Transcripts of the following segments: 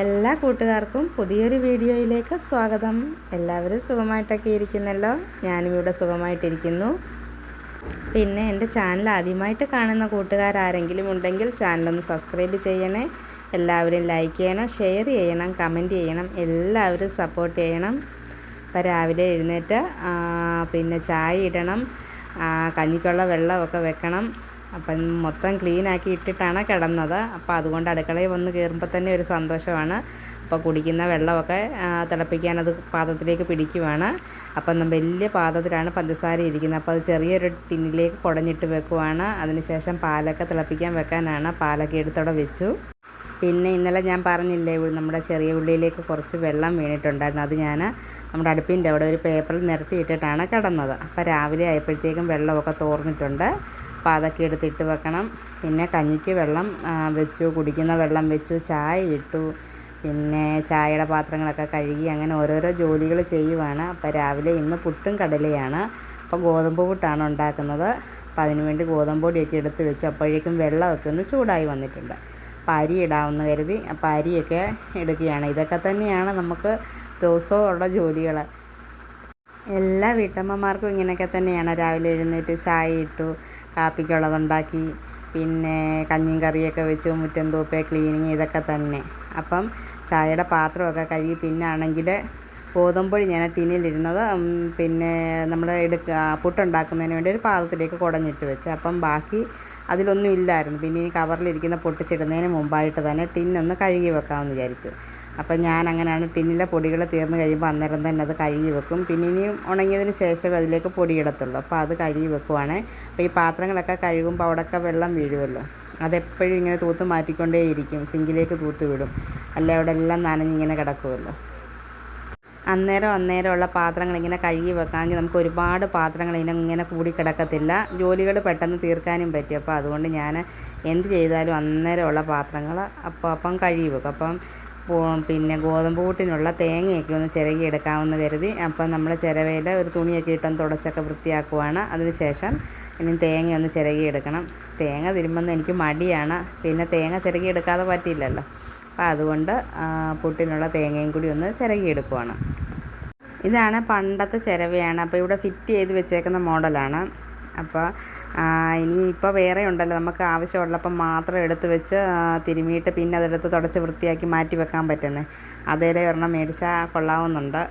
എല്ലാ കൂട്ടുകാർക്കും പുതിയൊരു വീഡിയോയിലേക്ക് സ്വാഗതം. എല്ലാവരും സുഖമായിട്ടൊക്കെ ഇരിക്കുന്നല്ലോ? ഞാനും ഇവിടെ സുഖമായിട്ടിരിക്കുന്നു. പിന്നെ എന്റെ ചാനൽ ആദ്യമായിട്ട് കാണുന്ന കൂട്ടുകാരാരെങ്കിലും ഉണ്ടെങ്കിൽ ചാനലൊന്ന് സബ്സ്ക്രൈബ് ചെയ്യണേ. എല്ലാവരും ലൈക്ക് ചെയ്യണം ഷെയർ ചെയ്യണം കമന്റ് ചെയ്യണം എല്ലാവരും സപ്പോർട്ട് ചെയ്യണം. അപ്പോൾ രാവിലെ എഴുന്നേറ്റ് പിന്നെ ചായ ഇടണം കഞ്ഞിക്കുള്ള വെള്ളമൊക്കെ വെക്കണം. അപ്പം മൊത്തം ക്ലീനാക്കി ഇട്ടിട്ടാണ് കിടന്നത്. അപ്പോൾ അതുകൊണ്ട് അടുക്കളയിൽ വന്ന് കയറുമ്പോൾ തന്നെ ഒരു സന്തോഷമാണ്. അപ്പോൾ കുടിക്കുന്ന വെള്ളമൊക്കെ തിളപ്പിക്കാനത് പാത്രത്തിലേക്ക് പിടിക്കുവാണ്. അപ്പം വലിയ പാത്രത്തിലാണ് പഞ്ചസാര ഇരിക്കുന്നത്. അപ്പോൾ അത് ചെറിയൊരു ടിന്നിലേക്ക് കുടഞ്ഞിട്ട് വെക്കുവാണ്. അതിനുശേഷം പാലൊക്കെ തിളപ്പിക്കാൻ വെക്കാനാണ് പാലൊക്കെ എടുത്തവിടെ വെച്ചു. പിന്നെ ഇന്നലെ ഞാൻ പറഞ്ഞില്ലേ നമ്മുടെ ചെറിയ ഉള്ളിയിലേക്ക് കുറച്ച് വെള്ളം വീണിട്ടുണ്ടായിരുന്നു. അത് ഞാൻ നമ്മുടെ അടുപ്പിന്റെ അവിടെ ഒരു പേപ്പറിൽ നിരത്തിയിട്ടിട്ടാണ് കിടന്നത്. അപ്പോൾ രാവിലെ ആയപ്പോഴത്തേക്കും വെള്ളമൊക്കെ തോർന്നിട്ടുണ്ട്. അപ്പോൾ അതൊക്കെ എടുത്തിട്ട് വെക്കണം. പിന്നെ കഞ്ഞിക്ക് വെള്ളം വെച്ചു. കുടിക്കുന്ന വെള്ളം വെച്ചു. ചായ ഇട്ടു പിന്നെ ചായയുടെ പാത്രങ്ങളൊക്കെ കഴുകി അങ്ങനെ ഓരോരോ ജോലികൾ ചെയ്യുവാണ്. അപ്പോൾ രാവിലെ ഇന്ന് പുട്ടും കടലയാണ്. അപ്പോൾ ഗോതമ്പ് പുട്ടാണ് ഉണ്ടാക്കുന്നത്. അപ്പോൾ അതിനുവേണ്ടി ഗോതമ്പ് പൊടിയൊക്കെ എടുത്ത് വെച്ചു. അപ്പോഴേക്കും വെള്ളമൊക്കെ ഒന്ന് ചൂടായി വന്നിട്ടുണ്ട്. അപ്പോൾ അരി ഇടാമെന്ന് കരുതി അപ്പോൾ അരിയൊക്കെ എടുക്കുകയാണ്. ഇതൊക്കെ തന്നെയാണ് നമുക്ക് ദിവസവും ഉള്ള ജോലികൾ. എല്ലാ വീട്ടമ്മമാർക്കും ഇങ്ങനെയൊക്കെ തന്നെയാണ്. രാവിലെ എഴുന്നേറ്റ് ചായ ഇട്ടു. കാപ്പിക്കുള്ളതുണ്ടാക്കി പിന്നെ കഞ്ഞിയും കറിയൊക്കെ വെച്ചു മുറ്റം തൂപ്പ് ക്ലീനിങ് ഇതൊക്കെ തന്നെ. അപ്പം ചായയുടെ പാത്രമൊക്കെ കഴുകി പിന്നെ ആണെങ്കിൽ ഗോതമ്പൊടി ഞാൻ ടിന്നിലിരുന്നത് പിന്നെ നമ്മൾ എടുക്കുക പുട്ടുണ്ടാക്കുന്നതിന് വേണ്ടി ഒരു പാത്രത്തിലേക്ക് കുടഞ്ഞിട്ട് വെച്ച്. അപ്പം ബാക്കി അതിലൊന്നും ഇല്ലായിരുന്നു. പിന്നെ ഈ കവറിലിരിക്കുന്ന പൊട്ടിച്ചിടുന്നതിന് മുമ്പായിട്ട് തന്നെ ടിന്നൊന്ന് കഴുകി വെക്കാമെന്ന് വിചാരിച്ചു. അപ്പം ഞാൻ അങ്ങനെയാണ് ടിന്നിലെ പൊടികൾ തീർന്നു കഴിയുമ്പോൾ അന്നേരം തന്നെ അത് കഴുകി വെക്കും. പിന്നെ ഇനിയും ഉണങ്ങിയതിന് ശേഷം അതിലേക്ക് പൊടിയിടത്തുള്ളൂ അപ്പോൾ അത് കഴുകി വെക്കുവാണ്. അപ്പോൾ ഈ പാത്രങ്ങളൊക്കെ കഴുകുമ്പോൾ അവിടെയൊക്കെ വെള്ളം വീഴുമല്ലോ അതെപ്പോഴും ഇങ്ങനെ തൂത്ത് മാറ്റിക്കൊണ്ടേയിരിക്കും സിങ്കിലേക്ക് തൂത്ത് വിടും. അല്ല അവിടെ എല്ലാം നനഞ്ഞിങ്ങനെ കിടക്കുമല്ലോ അന്നേരം അന്നേരമുള്ള പാത്രങ്ങൾ ഇങ്ങനെ കഴുകി വെക്കാമെങ്കിൽ നമുക്ക് ഒരുപാട് പാത്രങ്ങൾ ഇങ്ങനെ ഇങ്ങനെ കൂടി കിടക്കത്തില്ല. ജോലികൾ പെട്ടെന്ന് തീർക്കാനും പറ്റും. അപ്പോൾ അതുകൊണ്ട് ഞാൻ എന്ത് ചെയ്താലും അന്നേരമുള്ള പാത്രങ്ങൾ അപ്പം അപ്പം കഴുകി വെക്കും. അപ്പം പിന്നെ ഗോതമ്പ് കൂട്ടിനുള്ള തേങ്ങയൊക്കെ ഒന്ന് ചിരകി എടുക്കാമെന്ന് കരുതി. അപ്പം നമ്മൾ ചിരവയിൽ ഒരു തുണിയൊക്കെ ഇട്ടൊന്ന് തുടച്ചൊക്കെ വൃത്തിയാക്കുവാണ്. അതിന് ശേഷം ഇനി തേങ്ങയൊന്ന് ചിരകി എടുക്കണം തേങ്ങ തിരുമ്പെന്ന് എനിക്ക് മടിയാണ്. പിന്നെ തേങ്ങ ചിരകി എടുക്കാതെ പറ്റില്ലല്ലോ അപ്പോൾ അതുകൊണ്ട് പുട്ടിനുള്ള തേങ്ങയും കൂടി ഒന്ന് ചിരകി എടുക്കുവാണ് ഇതാണ് പണ്ടത്തെ ചിരവയാണ്. അപ്പോൾ ഇവിടെ ഫിറ്റ് ചെയ്ത് വെച്ചേക്കുന്ന മോഡലാണ്. അപ്പോൾ ഇനി ഇപ്പോൾ വേറെ ഉണ്ടല്ലോ. നമുക്ക് ആവശ്യമുള്ളപ്പം മാത്രം എടുത്ത് വെച്ച് തിരുമിയിട്ട് പിന്നെ അതെടുത്ത് തുടച്ച് വൃത്തിയാക്കി മാറ്റി വെക്കാൻ പറ്റുന്നത് അതേലെ ഒരെണ്ണം മേടിച്ചാൽ കൊള്ളാവുന്നുണ്ട്.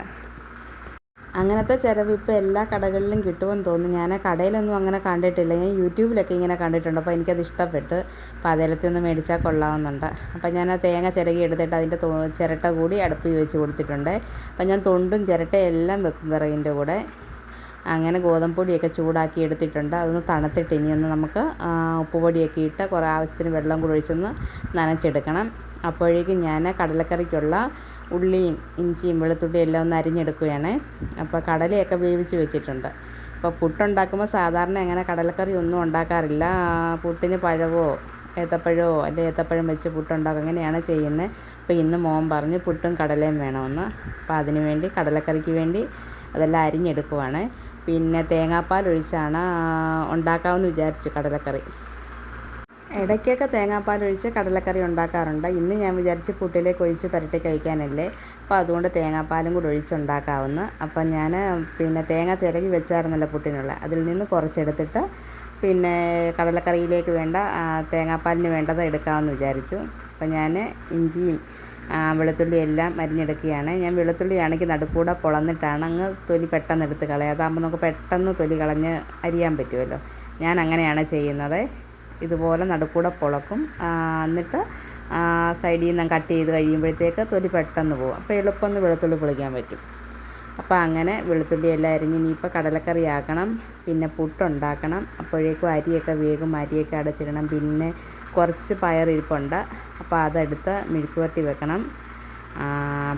അങ്ങനത്തെ ചിലവ് ഇപ്പോൾ എല്ലാ കടകളിലും കിട്ടുമെന്ന് തോന്നുന്നു. ഞാൻ കടയിലൊന്നും അങ്ങനെ കണ്ടിട്ടില്ല. ഞാൻ യൂട്യൂബിലൊക്കെ ഇങ്ങനെ കണ്ടിട്ടുണ്ട്. അപ്പോൾ എനിക്കത് ഇഷ്ടപ്പെട്ട്. അപ്പോൾ അതിലത്തെ നിന്ന് മേടിച്ചാൽ കൊള്ളാവുന്നുണ്ട്. അപ്പോൾ ഞാൻ ആ തേങ്ങ ചിരകി എടുത്തിട്ട് അതിന്റെ ചിരട്ട കൂടി അടുപ്പിൽ വെച്ച് കൊടുത്തിട്ടുണ്ട്. അപ്പോൾ ഞാൻ തൊണ്ടും ചിരട്ടയും എല്ലാം വെക്കും വിറകിന്റെ കൂടെ. അങ്ങനെ ഗോതമ്പ് പൊടിയൊക്കെ ചൂടാക്കി എടുത്തിട്ടുണ്ട്. അതൊന്ന് തണുത്തിട്ട് ഇനി ഒന്ന് നമുക്ക് ഉപ്പുപൊടിയൊക്കെ ഇട്ട് കുറേ ആവശ്യത്തിന് വെള്ളം കൂടി ഒഴിച്ചൊന്ന് നനച്ചെടുക്കണം. അപ്പോഴേക്കും ഞാൻ കടലക്കറിക്കുള്ള ഉള്ളിയും ഇഞ്ചിയും വെളുത്തുള്ളിയും എല്ലാം ഒന്ന് അരിഞ്ഞെടുക്കുകയാണ്. അപ്പോൾ കടലയൊക്കെ വേവിച്ച് വെച്ചിട്ടുണ്ട്. അപ്പോൾ പുട്ടുണ്ടാക്കുമ്പോൾ സാധാരണ അങ്ങനെ കടലക്കറി ഒന്നും ഉണ്ടാക്കാറില്ല. പുട്ടിന് പഴവോ ഏത്തപ്പഴമോ അല്ലെങ്കിൽ ഏത്തപ്പഴം വെച്ച് പുട്ടുണ്ടാക്കും അങ്ങനെയാണ് ചെയ്യുന്നത്. അപ്പോൾ ഇന്ന് മോൻ പറഞ്ഞ് പുട്ടും കടലയും വേണമെന്ന്. അപ്പോൾ അതിന് വേണ്ടി കടലക്കറിക്ക് വേണ്ടി അതെല്ലാം അരിഞ്ഞെടുക്കുവാണ്. പിന്നെ ആ, ഉണ്ടാക്കാമെന്ന് വിചാരിച്ചു കടലക്കറി. ഇടയ്ക്കൊക്കെ തേങ്ങാപ്പാൽ ഒഴിച്ച് കടലക്കറി ഉണ്ടാക്കാറുണ്ട്. ഇന്ന് ഞാൻ വിചാരിച്ച് പുട്ടിലേക്ക് ഒഴിച്ച് പുരട്ടി കഴിക്കാനല്ലേ. അപ്പോൾ അതുകൊണ്ട് തേങ്ങാപ്പാലും കൂടി ഒഴിച്ചുണ്ടാക്കാവുന്ന അപ്പം ഞാൻ പിന്നെ തേങ്ങ ചിരകി വെച്ചായിരുന്നല്ലോ പുട്ടിനുള്ള. അതിൽ നിന്ന് കുറച്ചെടുത്തിട്ട് പിന്നെ കടലക്കറിയിലേക്ക് വേണ്ട തേങ്ങാപ്പാലിന് വേണ്ടത് എടുക്കാമെന്ന് വിചാരിച്ചു. അപ്പം ഞാൻ ഇഞ്ചിയും വെളുത്തുള്ളി എല്ലാം അരിഞ്ഞെടുക്കുകയാണ്. ഞാൻ വെളുത്തുള്ളി ആണെങ്കിൽ നടുക്കൂടെ പൊളന്നിട്ടാണ് അങ്ങ് തൊലി പെട്ടെന്ന് എടുത്ത് കളയുക. അതാകുമ്പോൾ നമുക്ക് പെട്ടെന്ന് തൊലി കളഞ്ഞ് അരിയാൻ പറ്റുമല്ലോ. ഞാൻ അങ്ങനെയാണ് ചെയ്യുന്നത്. ഇതുപോലെ നടുക്കൂടെ പൊളക്കും. എന്നിട്ട് സൈഡിൽ നിന്ന് കട്ട് ചെയ്ത് കഴിയുമ്പോഴത്തേക്ക് തൊലി പെട്ടെന്ന് പോകും. അപ്പോൾ എളുപ്പമൊന്ന് വെളുത്തുള്ളി പൊളിക്കാൻ പറ്റും. അപ്പോൾ അങ്ങനെ വെളുത്തുള്ളി എല്ലാം അരിഞ്ഞ് ഇനിയിപ്പോൾ കടലക്കറി ആക്കണം. പിന്നെ പുട്ടുണ്ടാക്കണം. അപ്പോഴേക്കും അരിയൊക്കെ വേഗം അരിയൊക്കെ അടച്ചിടണം. പിന്നെ കുറച്ച് പയറിരിപ്പുണ്ട്. അപ്പോൾ അതെടുത്ത് മെഴുക്ക് പുരട്ടി വെക്കണം.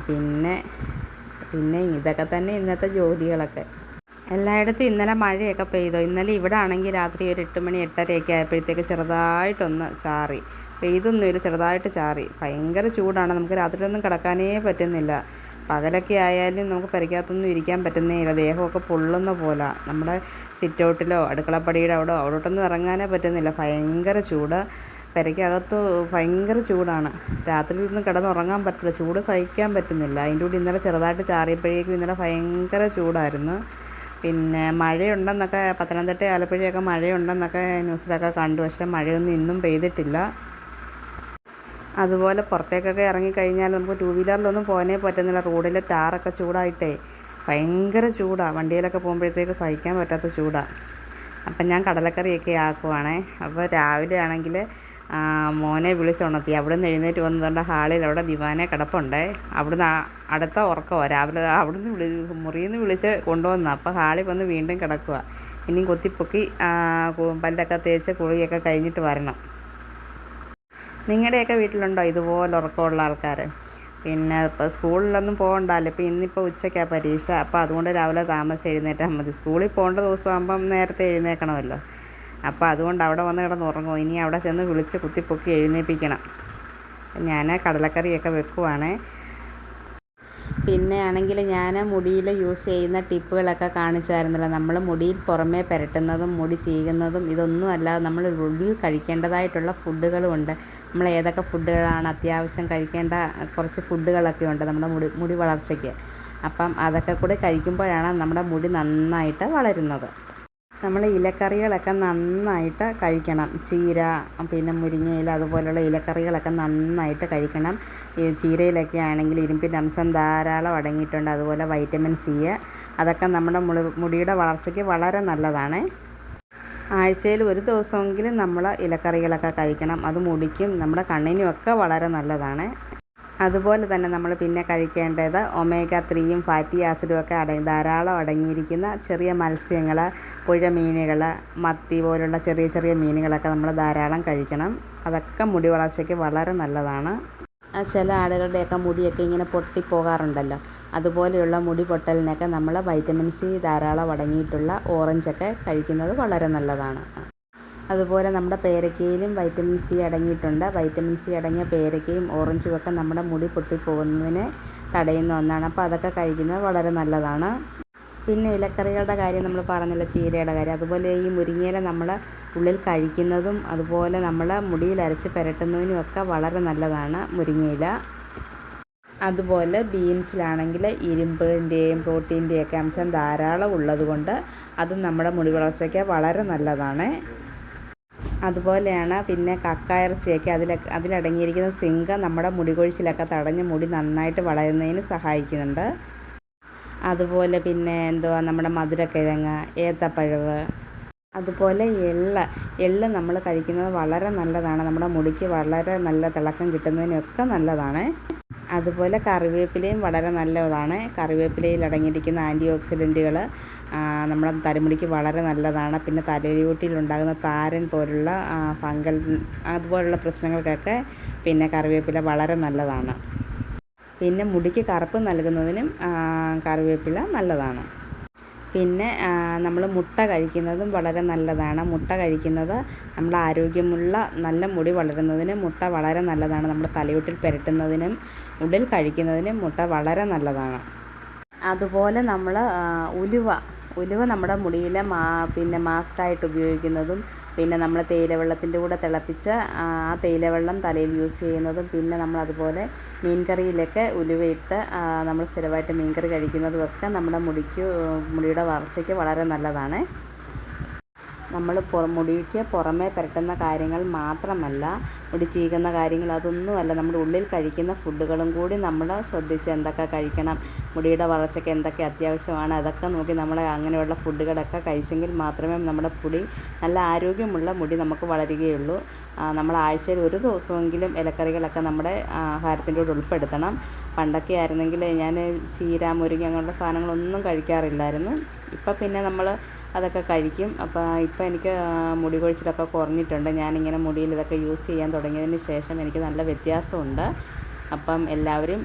പിന്നെ പിന്നെ ഇതൊക്കെ തന്നെ ഇന്നത്തെ ജോലികളൊക്കെ. എല്ലായിടത്തും ഇന്നലെ മഴയൊക്കെ പെയ്തു. ഇന്നലെ ഇവിടെ ആണെങ്കിൽ രാത്രി ഒരു എട്ട് മണി എട്ടരയൊക്കെ ആയപ്പോഴത്തേക്ക് ചെറുതായിട്ടൊന്ന് ചാറി. പെയ്തൊന്നുമില്ല ചെറുതായിട്ട് ചാറി. ഭയങ്കര ചൂടാണ്. നമുക്ക് രാത്രിയിലൊന്നും കിടക്കാനേ പറ്റുന്നില്ല. പകലൊക്കെ ആയാലും നമുക്ക് പരിക്കകത്തൊന്നും ഇരിക്കാൻ പറ്റുന്നേ ഇല്ല. ദേഹമൊക്കെ പൊള്ളുന്ന പോലെ. നമ്മുടെ സിറ്റൗട്ടിലോ അടുക്കളപ്പടിയുടെ അവിടെ അവിടോട്ടൊന്നും ഇറങ്ങാനേ പറ്റുന്നില്ല. ഭയങ്കര ചൂട്. പെരയ്ക്കകത്ത് ഭയങ്കര ചൂടാണ്. രാത്രി രാത്രിയിലൊന്നും കിടന്നുറങ്ങാൻ പറ്റില്ല ചൂട് സഹിക്കാൻ പറ്റുന്നില്ല. അതിന്റെ കൂടി ഇന്നലെ ചെറുതായിട്ട് ചാറിയപ്പോഴേക്കും ഇന്നലെ ഭയങ്കര ചൂടായിരുന്നു. പിന്നെ മഴയുണ്ടെന്നൊക്കെ പത്തനംതിട്ട ആലപ്പുഴയൊക്കെ മഴയുണ്ടെന്നൊക്കെ ന്യൂസിലൊക്കെ കണ്ടു. പക്ഷേ മഴയൊന്നും ഇന്നും പെയ്തിട്ടില്ല. അതുപോലെ പുറത്തേക്കൊക്കെ ഇറങ്ങിക്കഴിഞ്ഞാൽ നമുക്ക് ടൂ വീലറിലൊന്നും പോകാനേ പറ്റുന്നില്ല. റോഡിലെ ടാറൊക്കെ ചൂടായിട്ടേ ഭയങ്കര ചൂടാണ് വണ്ടിയിലൊക്കെ പോകുമ്പോഴത്തേക്ക് സഹിക്കാൻ പറ്റാത്ത ചൂടാണ് അപ്പം ഞാൻ കടലക്കറിയൊക്കെ ആക്കുവാണേ. അപ്പോൾ രാവിലെ ആണെങ്കിൽ മോനെ വിളിച്ചുണർത്തി അവിടെ നിന്ന് എഴുന്നേറ്റ് വന്നതുകൊണ്ട് ഹാളിൽ അവിടെ ദിവാനെ കിടപ്പുണ്ട്. അവിടുന്ന് അടുത്ത ഉറക്കമാണ് രാവിലെ അവിടുന്ന് വിളി മുറിയിൽ നിന്ന് വിളിച്ച് കൊണ്ടുവന്ന. അപ്പോൾ ഹാളിൽ വന്ന് വീണ്ടും കിടക്കുക ഇനിയും കൊത്തിപ്പൊക്കി പല്ലൊക്കെ തേച്ച് കുളിയൊക്കെ കഴിഞ്ഞിട്ട് വരണം. നിങ്ങളുടെയൊക്കെ വീട്ടിലുണ്ടോ ഇതുപോലെ ഉറക്കമുള്ള ആൾക്കാർ പിന്നെ ഇപ്പോൾ സ്കൂളിലൊന്നും പോകണ്ടല്ലോ. ഇപ്പോൾ ഇന്നിപ്പോൾ ഉച്ചയ്ക്കാണ് പരീക്ഷ. അപ്പോൾ അതുകൊണ്ട് രാവിലെ താമസിച്ച് എഴുന്നേറ്റാൽ മതി. സ്കൂളിൽ പോകേണ്ട ദിവസമാകുമ്പം നേരത്തെ എഴുന്നേൽക്കണമല്ലോ അപ്പോൾ അതുകൊണ്ട് അവിടെ വന്ന് കിടന്ന് ഉറങ്ങും. ഇനി അവിടെ ചെന്ന് വിളിച്ച് കുത്തിപ്പൊക്കി എഴുന്നേൽപ്പിക്കണം ഞാൻ കടലക്കറിയൊക്കെ വെക്കുവാണേ. പിന്നെ ആണെങ്കിൽ ഞാൻ മുടിയിൽ യൂസ് ചെയ്യുന്ന ടിപ്പുകളൊക്കെ കാണിച്ചായിരുന്നല്ലോ. നമ്മൾ മുടിയിൽ പുറമേ പുരട്ടുന്നതും മുടി ചീകുന്നതും ഇതൊന്നും അല്ലാതെ നമ്മൾ ഉള്ളിൽ കഴിക്കേണ്ടതായിട്ടുള്ള ഫുഡുകളുമുണ്ട് നമ്മൾ ഏതൊക്കെ ഫുഡുകളാണ് അത്യാവശ്യം കഴിക്കേണ്ട കുറച്ച് ഫുഡുകളൊക്കെ ഉണ്ട് നമ്മുടെ മുടി മുടി വളർച്ചയ്ക്ക്. അപ്പം അതൊക്കെ കൂടി കഴിക്കുമ്പോഴാണ് നമ്മുടെ മുടി നന്നായിട്ട് വളരുന്നത്. നമ്മൾ ഇലക്കറികളൊക്കെ നന്നായിട്ട് കഴിക്കണം. ചീര പിന്നെ മുരിങ്ങയില അതുപോലുള്ള ഇലക്കറികളൊക്കെ നന്നായിട്ട് കഴിക്കണം. ഈ ചീരയിലൊക്കെ ആണെങ്കിൽ ഇരുമ്പിന്റെ അംശം ധാരാളം അടങ്ങിയിട്ടുണ്ട്. അതുപോലെ വൈറ്റമിൻ സി അതൊക്കെ നമ്മുടെ മുടി മുടിയുടെ വളർച്ചയ്ക്ക് വളരെ നല്ലതാണ്. ആഴ്ചയിൽ ഒരു ദിവസമെങ്കിലും നമ്മൾ ഇലക്കറികളൊക്കെ കഴിക്കണം. അത് മുടിക്കും നമ്മുടെ കണ്ണിനുമൊക്കെ വളരെ നല്ലതാണ്. അതുപോലെ തന്നെ നമ്മൾ പിന്നെ കഴിക്കേണ്ടത് ഒമേഗ ത്രീയും ഫാറ്റി ആസിഡും ഒക്കെ അട ധാരാളം അടങ്ങിയിരിക്കുന്ന ചെറിയ മത്സ്യങ്ങൾ പുഴ മീനുകൾ മത്തി പോലുള്ള ചെറിയ ചെറിയ മീനുകളൊക്കെ നമ്മൾ ധാരാളം കഴിക്കണം. അതൊക്കെ മുടി വളർച്ചയ്ക്ക് വളരെ നല്ലതാണ്. ചില ആളുകളുടെയൊക്കെ മുടിയൊക്കെ ഇങ്ങനെ പൊട്ടിപ്പോകാറുണ്ടല്ലോ. അതുപോലെയുള്ള മുടി പൊട്ടലിനൊക്കെ നമ്മൾ വൈറ്റമിൻ സി ധാരാളം അടങ്ങിയിട്ടുള്ള ഓറഞ്ചൊക്കെ കഴിക്കുന്നത് വളരെ നല്ലതാണ്. അതുപോലെ നമ്മുടെ പേരക്കയിലും വൈറ്റമിൻ സി അടങ്ങിയിട്ടുണ്ട്. വൈറ്റമിൻ സി അടങ്ങിയ പേരക്കയും ഓറഞ്ചും ഒക്കെ നമ്മുടെ മുടി പൊട്ടിപ്പോകുന്നതിനെ തടയുന്ന ഒന്നാണ്. അപ്പോൾ അതൊക്കെ കഴിക്കുന്നത് വളരെ നല്ലതാണ്. പിന്നെ ഇലക്കറികളുടെ കാര്യം നമ്മൾ പറഞ്ഞല്ലോ ചീരയുടെ കാര്യം. അതുപോലെ ഈ മുരിങ്ങയില നമ്മൾ ഉള്ളിൽ കഴിക്കുന്നതും അതുപോലെ നമ്മൾ മുടിയിൽ അരച്ച് പുരട്ടുന്നതിനും ഒക്കെ വളരെ നല്ലതാണ് മുരിങ്ങയില. അതുപോലെ ബീൻസിലാണെങ്കിൽ ഇരുമ്പിന്റെയും പ്രോട്ടീന്റെയും ഒക്കെ അംശം ധാരാളം ഉള്ളതുകൊണ്ട് അതും നമ്മുടെ മുടി വളർച്ചയ്ക്ക് വളരെ നല്ലതാണ്. അതുപോലെയാണ് പിന്നെ കക്കായിറച്ചിയൊക്കെ അതിൽ അതിലടങ്ങിയിരിക്കുന്ന സിങ്ക നമ്മുടെ മുടി കൊഴിച്ചിലൊക്കെ തടഞ്ഞ് മുടി നന്നായിട്ട് വളരുന്നതിന് സഹായിക്കുന്നുണ്ട്. അതുപോലെ പിന്നെ എന്തുവാ നമ്മുടെ മധുരക്കിഴങ്ങ് ഏത്തപ്പഴവ് അതുപോലെ എള്ള് എള്ള് നമ്മൾ കഴിക്കുന്നത് വളരെ നല്ലതാണ്. നമ്മുടെ മുടിക്ക് വളരെ നല്ല തിളക്കം കിട്ടുന്നതിനൊക്കെ നല്ലതാണ്. അതുപോലെ കറിവേപ്പിലയും വളരെ നല്ലതാണ്. കറിവേപ്പിലയിൽ അടങ്ങിയിരിക്കുന്ന ആന്റി ഓക്സിഡന്റുകൾ നമ്മുടെ തലമുടിക്ക് വളരെ നല്ലതാണ്. പിന്നെ തലയോട്ടിലുണ്ടാകുന്ന താരൻ പോലുള്ള ഫംഗൽ അതുപോലുള്ള പ്രശ്നങ്ങൾക്കൊക്കെ പിന്നെ കറിവേപ്പില വളരെ നല്ലതാണ്. പിന്നെ മുടിക്ക് കറുപ്പ് നൽകുന്നതിനും കറിവേപ്പില നല്ലതാണ്. പിന്നെ നമ്മൾ മുട്ട കഴിക്കുന്നതും വളരെ നല്ലതാണ്. മുട്ട കഴിക്കുന്നത് നമ്മുടെ ആരോഗ്യമുള്ള നല്ല മുടി വളരുന്നതിന് മുട്ട വളരെ നല്ലതാണ്. നമ്മുടെ തലയോട്ടിൽ പുരട്ടുന്നതിനും ഉള്ളിൽ കഴിക്കുന്നതിനും മുട്ട വളരെ നല്ലതാണ്. അതുപോലെ നമ്മൾ ഉലുവ ഉലുവ നമ്മുടെ മുടിയിലെ മാ പിന്നെ മാസ്കായിട്ട് ഉപയോഗിക്കുന്നതും പിന്നെ നമ്മൾ തേയിലവെള്ളത്തിന്റെ കൂടെ തിളപ്പിച്ച് ആ തേയിലവെള്ളം തലയിൽ യൂസ് ചെയ്യുന്നതും പിന്നെ നമ്മൾ അതുപോലെ മീൻകറിയിലൊക്കെ ഉലുവയിട്ട് നമ്മൾ സ്ഥിരമായിട്ട് മീൻകറി കഴിക്കുന്നതും ഒക്കെ നമ്മുടെ മുടിക്ക് മുടിയുടെ വളർച്ചയ്ക്ക് വളരെ നല്ലതാണ്. നമ്മൾ മുടിക്ക് പുറമേ പുരട്ടുന്ന കാര്യങ്ങൾ മാത്രമല്ല മുടി ചീകുന്ന കാര്യങ്ങൾ അതൊന്നുമല്ല നമ്മുടെ ഉള്ളിൽ കഴിക്കുന്ന ഫുഡുകളും കൂടി നമ്മൾ ശ്രദ്ധിച്ച് എന്തൊക്കെ കഴിക്കണം മുടിയുടെ വളർച്ചയ്ക്ക് എന്തൊക്കെ അത്യാവശ്യമാണ് അതൊക്കെ നോക്കി നമ്മൾ അങ്ങനെയുള്ള ഫുഡുകളൊക്കെ കഴിച്ചെങ്കിൽ മാത്രമേ നമ്മുടെ മുടി നല്ല ആരോഗ്യമുള്ള മുടി നമുക്ക് വളരുകയുള്ളൂ. നമ്മൾ ആഴ്ചയിൽ ഒരു ദിവസമെങ്കിലും ഇലക്കറികളൊക്കെ നമ്മുടെ ആഹാരത്തിന്റെ കൂടെ ഉൾപ്പെടുത്തണം. പണ്ടൊക്കെ ആയിരുന്നെങ്കിൽ ഞാൻ ചീര മുരിങ്ങ അങ്ങനെയുള്ള സാധനങ്ങളൊന്നും കഴിക്കാറില്ലായിരുന്നു. ഇപ്പം പിന്നെ നമ്മൾ അതൊക്കെ കഴിക്കും. അപ്പോൾ ഇപ്പോൾ എനിക്ക് മുടി കൊഴിച്ചിലൊക്കെ കുറഞ്ഞിട്ടുണ്ട്. ഞാനിങ്ങനെ മുടിയിൽ ഇതൊക്കെ യൂസ് ചെയ്യാൻ തുടങ്ങിയതിന് ശേഷം എനിക്ക് നല്ല വ്യത്യാസമുണ്ട്. അപ്പം എല്ലാവരും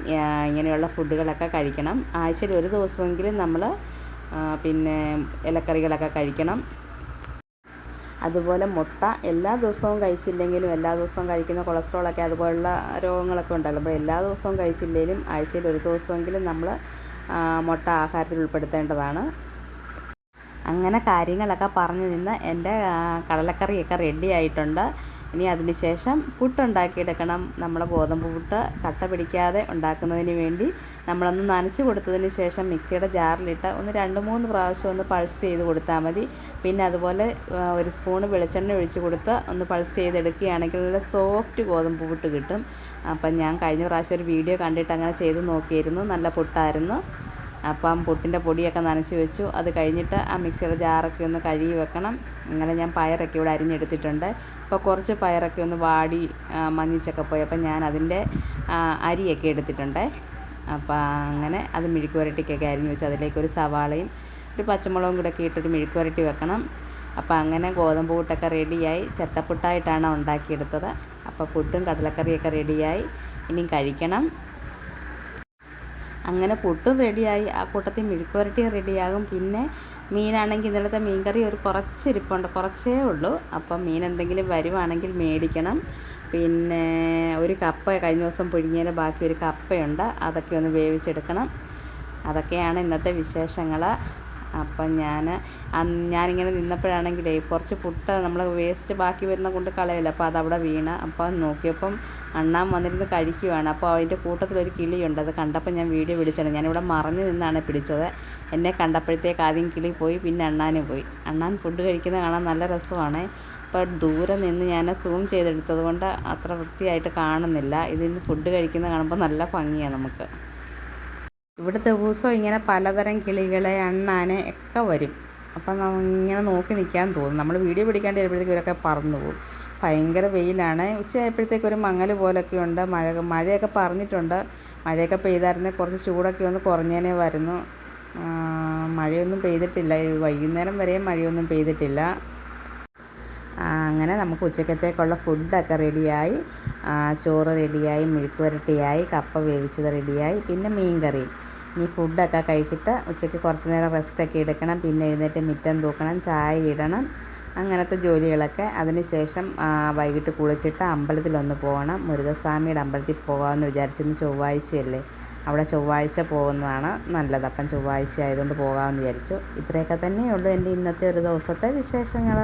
ഇങ്ങനെയുള്ള ഫുഡുകളൊക്കെ കഴിക്കണം. ആഴ്ചയിൽ ഒരു ദിവസമെങ്കിലും നമ്മൾ പിന്നെ ഇലക്കറികളൊക്കെ കഴിക്കണം. അതുപോലെ മുട്ട എല്ലാ ദിവസവും കഴിച്ചില്ലെങ്കിലും എല്ലാ ദിവസവും കഴിക്കുന്ന കൊളസ്ട്രോളൊക്കെ അതുപോലുള്ള രോഗങ്ങളൊക്കെ ഉണ്ടല്ലോ. അപ്പോൾ എല്ലാ ദിവസവും കഴിച്ചില്ലെങ്കിലും ആഴ്ചയിൽ ഒരു ദിവസമെങ്കിലും നമ്മൾ മുട്ട ആഹാരത്തിൽ ഉൾപ്പെടുത്തേണ്ടതാണ്. അങ്ങനെ കാര്യങ്ങളൊക്കെ പറഞ്ഞു നിന്ന് എന്റെ കടലക്കറിയൊക്കെ റെഡി ആയിട്ടുണ്ട്. ഇനി അതിന് ശേഷം പുട്ടുണ്ടാക്കിയെടുക്കണം. നമ്മളെ ഗോതമ്പ് പുട്ട് കട്ട പിടിക്കാതെ ഉണ്ടാക്കുന്നതിന് വേണ്ടി നമ്മളൊന്ന് നനച്ച് കൊടുത്തതിന് ശേഷം മിക്സിയുടെ ജാറിലിട്ട് ഒന്ന് രണ്ട് മൂന്ന് പ്രാവശ്യം ഒന്ന് പൾസ് ചെയ്ത് കൊടുത്താൽ മതി. പിന്നെ അതുപോലെ ഒരു സ്പൂണ് വെളിച്ചെണ്ണ ഒഴിച്ച് കൊടുത്ത് ഒന്ന് പൾസ് ചെയ്തെടുക്കുകയാണെങ്കിൽ നല്ല സോഫ്റ്റ് ഗോതമ്പ് പുട്ട് കിട്ടും. അപ്പം ഞാൻ കഴിഞ്ഞ പ്രാവശ്യം ഒരു വീഡിയോ കണ്ടിട്ട് അങ്ങനെ ചെയ്ത് നോക്കിയിരുന്നു. നല്ല പുട്ടായിരുന്നു. അപ്പം പുട്ടിന്റെ പൊടിയൊക്കെ നനച്ച് വെച്ചു. അത് കഴിഞ്ഞിട്ട് ആ മിക്സിയുടെ ജാറൊക്കെ ഒന്ന് കഴുകി വെക്കണം. അങ്ങനെ ഞാൻ പയറൊക്കെ ഇവിടെ അരിഞ്ഞെടുത്തിട്ടുണ്ട്. അപ്പോൾ കുറച്ച് പയറൊക്കെ ഒന്ന് വാടി മഞ്ഞിച്ചൊക്കെ പോയി. അപ്പം ഞാൻ അതിന്റെ അരിയൊക്കെ എടുത്തിട്ടുണ്ട്. അപ്പോൾ അങ്ങനെ അത് മെഴുക്ക് പുരട്ടിക്കൊക്കെ അരിഞ്ഞ് വെച്ച് അതിലേക്ക് ഒരു സവാളയും ഒരു പച്ചമുളകും കൂടെ ഒക്കെ ഇട്ടൊരു മെഴുക്ക് പുരട്ടി വെക്കണം. അപ്പോൾ അങ്ങനെ ഗോതമ്പ് പുട്ടൊക്കെ റെഡിയായി. ചെത്തപ്പുട്ടായിട്ടാണ് ഉണ്ടാക്കിയെടുത്തത്. അപ്പോൾ പുട്ടും കടലക്കറിയൊക്കെ റെഡിയായി. ഇനിയും കഴിക്കണം. അങ്ങനെ പുട്ടും റെഡിയായി. ആ കൂട്ടത്തിൽ മെഴുക്കുവരട്ടിയും റെഡിയാകും. പിന്നെ മീനാണെങ്കിൽ ഇന്നലത്തെ മീൻകറി ഒരു കുറച്ച് ഇരിപ്പുണ്ട്. കുറച്ചേ ഉള്ളൂ. അപ്പം മീൻ എന്തെങ്കിലും വരുവാണെങ്കിൽ മേടിക്കണം. പിന്നെ ഒരു കപ്പ കഴിഞ്ഞ ദിവസം പുഴുങ്ങിയതിന്റെ ബാക്കി ഒരു കപ്പയുണ്ട്. അതൊക്കെ ഒന്ന് വേവിച്ചെടുക്കണം. അതൊക്കെയാണ് ഇന്നത്തെ വിശേഷങ്ങൾ അപ്പം ഞാൻ ഞാനിങ്ങനെ നിന്നപ്പോഴാണെങ്കിലേ കുറച്ച് പുട്ട് നമ്മൾ വേസ്റ്റ് ബാക്കി വരുന്ന കൊണ്ട് കളയല്ലോ അപ്പോൾ അതവിടെ വീണ അപ്പം നോക്കിയപ്പം അണ്ണാൻ വന്നിരുന്ന് കഴിക്കുവാണ്. അപ്പോൾ അതിന്റെ കൂട്ടത്തിലൊരു കിളിയുണ്ട് അത് കണ്ടപ്പോൾ ഞാൻ വീഡിയോ പിടിച്ചാണ് ഞാനിവിടെ മറഞ്ഞു നിന്നാണ് പിടിച്ചത്. എന്നെ കണ്ടപ്പോഴത്തേക്ക് ആദ്യം കിളി പോയി പിന്നെ അണ്ണാനും പോയി. അണ്ണാൻ ഫുഡ് കഴിക്കുന്ന കാണാൻ നല്ല രസമാണ്. അപ്പോൾ ദൂരെ നിന്ന് ഞാൻ സൂം ചെയ്തെടുത്തത് കൊണ്ട് അത്ര വൃത്തിയായിട്ട് കാണുന്നില്ല. ഇതിന് ഫുഡ് കഴിക്കുന്ന കാണുമ്പോൾ നല്ല ഭംഗിയാണ് നമുക്ക്. ഇവിടെ ദിവസവും ഇങ്ങനെ പലതരം കിളികളെ എണ്ണാനെ ഒക്കെ വരും. അപ്പം ഇങ്ങനെ നോക്കി നിൽക്കാൻ തോന്നും. നമ്മൾ വീഡിയോ പിടിക്കാണ്ട് വരുമ്പോഴത്തേക്ക് ഇവരൊക്കെ പറന്നു പോകും. ഭയങ്കര വെയിലാണ്. ഉച്ചയായപ്പോഴത്തേക്ക് ഒരു മങ്ങൽ പോലൊക്കെ ഉണ്ട്. മഴ മഴയൊക്കെ പറഞ്ഞിട്ടുണ്ട്. മഴയൊക്കെ പെയ്തായിരുന്നേ. കുറച്ച് ചൂടൊക്കെ ഒന്ന് കുറഞ്ഞേനെ വരുന്നു. മഴയൊന്നും പെയ്തിട്ടില്ല. വൈകുന്നേരം വരെയും മഴയൊന്നും പെയ്തിട്ടില്ല. അങ്ങനെ നമുക്ക് ഉച്ചക്കത്തേക്കുള്ള ഫുഡൊക്കെ റെഡിയായി. ചോറ് റെഡിയായി മെഴുക്ക് വരട്ടിയായി കപ്പ വേവിച്ചത് റെഡിയായി പിന്നെ മീൻ കറിയും ഇനി ഫുഡൊക്കെ കഴിച്ചിട്ട് ഉച്ചയ്ക്ക് കുറച്ച് നേരം റെസ്റ്റൊക്കെ എടുക്കണം പിന്നെ എഴുന്നേറ്റ് മുറ്റം തൂക്കണം ചായ ഇടണം അങ്ങനത്തെ ജോലികളൊക്കെ. അതിന് ശേഷം ആ, വൈകിട്ട് കുളിച്ചിട്ട് അമ്പലത്തിലൊന്ന് പോകണം. മുരുകസ്വാമിയുടെ അമ്പലത്തിൽ പോകാമെന്ന് വിചാരിച്ചിരുന്നു ചൊവ്വാഴ്ചയല്ലേ. അവിടെ ചൊവ്വാഴ്ച പോകുന്നതാണ് നല്ലത്. അപ്പം ചൊവ്വാഴ്ച ആയതുകൊണ്ട് പോകാമെന്ന് വിചാരിച്ചു. ഇത്രയൊക്കെ തന്നെയുള്ളൂ എന്റെ ഇന്നത്തെ ഒരു ദിവസത്തെ വിശേഷങ്ങൾ